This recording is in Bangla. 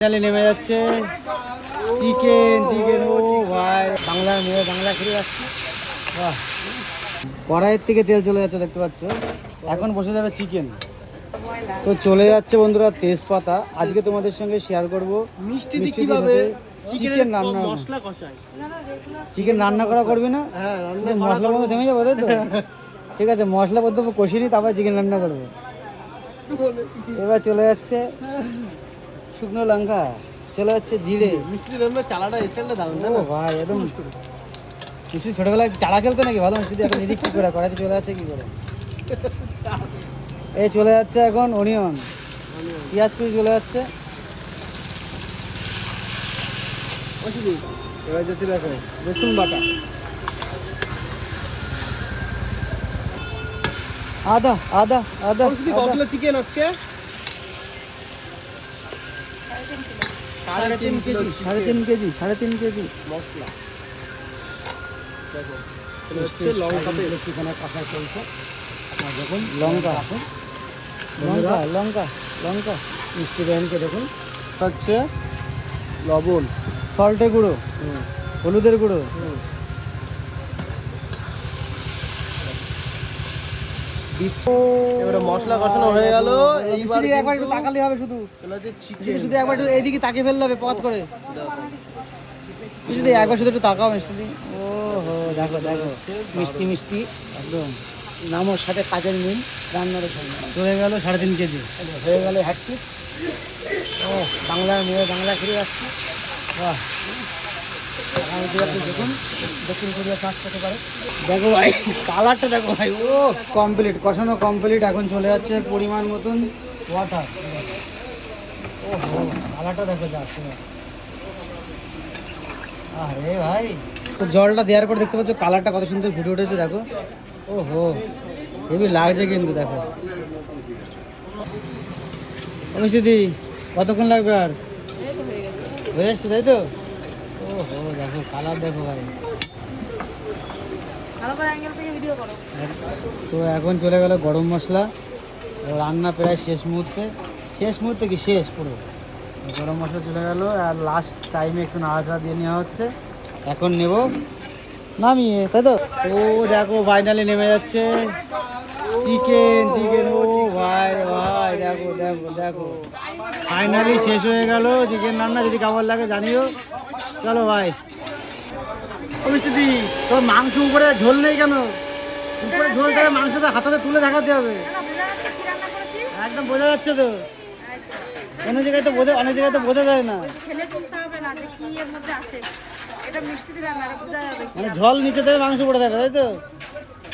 ফাইনালি নেমে যাচ্ছে। চিকেন চিকেন ও ভাই। বাংলা মেয়ে বাংলা খেয়ে যাচ্ছে। বাহ। কড়াইয়ের থেকে তেল চলে যাচ্ছে দেখতে পাচ্ছ। এখন বসে যাবে চিকেন তো চলে যাচ্ছে বন্ধুরা তেজপাতা। আজকে তোমাদের সঙ্গে শেয়ার করব। মিষ্টি কীভাবে চিকেন রান্না মশলা কষায়? চিকেন রান্না করা করবি না? হ্যাঁ মশলা বন্ধ থেমে যাব তো? ঠিক আছে মশলা বদ্ধ কষিয়ে নিই তারপর চিকেন রান্না করব। এবার চলে যাচ্ছে শুকনো লঙ্কা চলে যাচ্ছে জিরে। মিষ্টি রান্না চালাটা স্টাইলটা দারুণ ও ভাই একদম মিষ্টি ছোটবেলায় চালা খেলতে নাকি? ভালো মিষ্টি এখন এদিক কি করে কড়াইতে চলে যাচ্ছে কি করে? এই চলে যাচ্ছে এখন অনিয়ন। পেঁয়াজ কুচি চলে যাচ্ছে। এবার যাচ্ছে দেখো রসুন বাটা। আদা আদা আদা। চিকেন হচ্ছে সাড়ে তিন কেজি সাড়ে তিন কেজি সাড়ে তিন কেজি। মশলা। দেখো চলছে দেখুন লঙ্কা। লঙ্কা লঙ্কা লঙ্কা। মিষ্টি ব্যানকে দেখুন। হচ্ছে লবণ। সল্টে গুঁড়ো হলুদের গুঁড়ো। এবারে মশলা কষানো হয়ে গেল। এইবার একবার একটু তাকালে হবে শুধু। শুধু একবার একটু এইদিকে তাকিয়ে ফেললে হবে পথ করে। যদি একবার শুধু একটু তাকাও মিষ্টি। ও হো দেখো দেখো। মিষ্টি মিষ্টি। একদম। নামোর সাথে কাজের মিল রান্নার সঙ্গে চলে গেল সাড়ে তিন কেজি। হয়ে গেল হ্যাটটি ও বাংলা মেয়ে বাংলা খেয়ে যাচ্ছে। বাহ। দেখুন দক্ষিণ কোরিয়া চাষ করতে পারে দেখো ভাই কালারটা দেখো ভাই ও কমপ্লিট কষানো কমপ্লিট এখন চলে যাচ্ছে পরিমাণ মতন ওয়াটার ওহো কালারটা দেখো যাচ্ছে আরে ভাই। তো জলটা দেওয়ার পর দেখতে পাচ্ছ কালারটা কত সুন্দর ফুটে উঠেছে দেখো। ও হো হেবি লাগছে কিন্তু দেখো। অমিষ্টি কতক্ষণ লাগবে আর? হয়ে এসছে তাই তো? ওহো দেখো কালার দেখো ভাই। ভালো করে অ্যাঙ্গেল থেকে ভিডিও করো। তো এখন চলে গেল গরম মশলা। রান্না প্রায় শেষ মুহূর্তে। শেষ মুহূর্তে কি? শেষ পুরো। গরম মশলা চলে গেল আর লাস্ট টাইমে একটু নাড়াচাড়া দিয়ে নেওয়া হচ্ছে। এখন নেব নামিয়ে তাই তো? ও দেখো ফাইনালি নেমে যাচ্ছে। চিকেন চিকেন ও ভাই ভাই দেখো দেখো দেখো। ফাইনালি শেষ হয়ে গেল। চিকেন রান্না যদি কেমন লাগে জানিও। চলো ভাই। অমিষ্টি তোর মাংস উপরে ঝোল নেই কেন? উপরে ঝোল থেকে মাংসটা হাতে তুলে দেখাতে হবে। না বোঝা যাচ্ছে কি রান্না করেছি একদম বোঝা যাচ্ছে তো। অনেক জায়গায় তো বোঝা অনেক জায়গায় তো বোঝা যায় না। খেলে তুলতে হবে না যে কি এর মধ্যে আছে। এটা মিষ্টি বোঝা যাবে মানে ঝোল নিচে থেকে মাংস পড়ে দেখা তাই তো?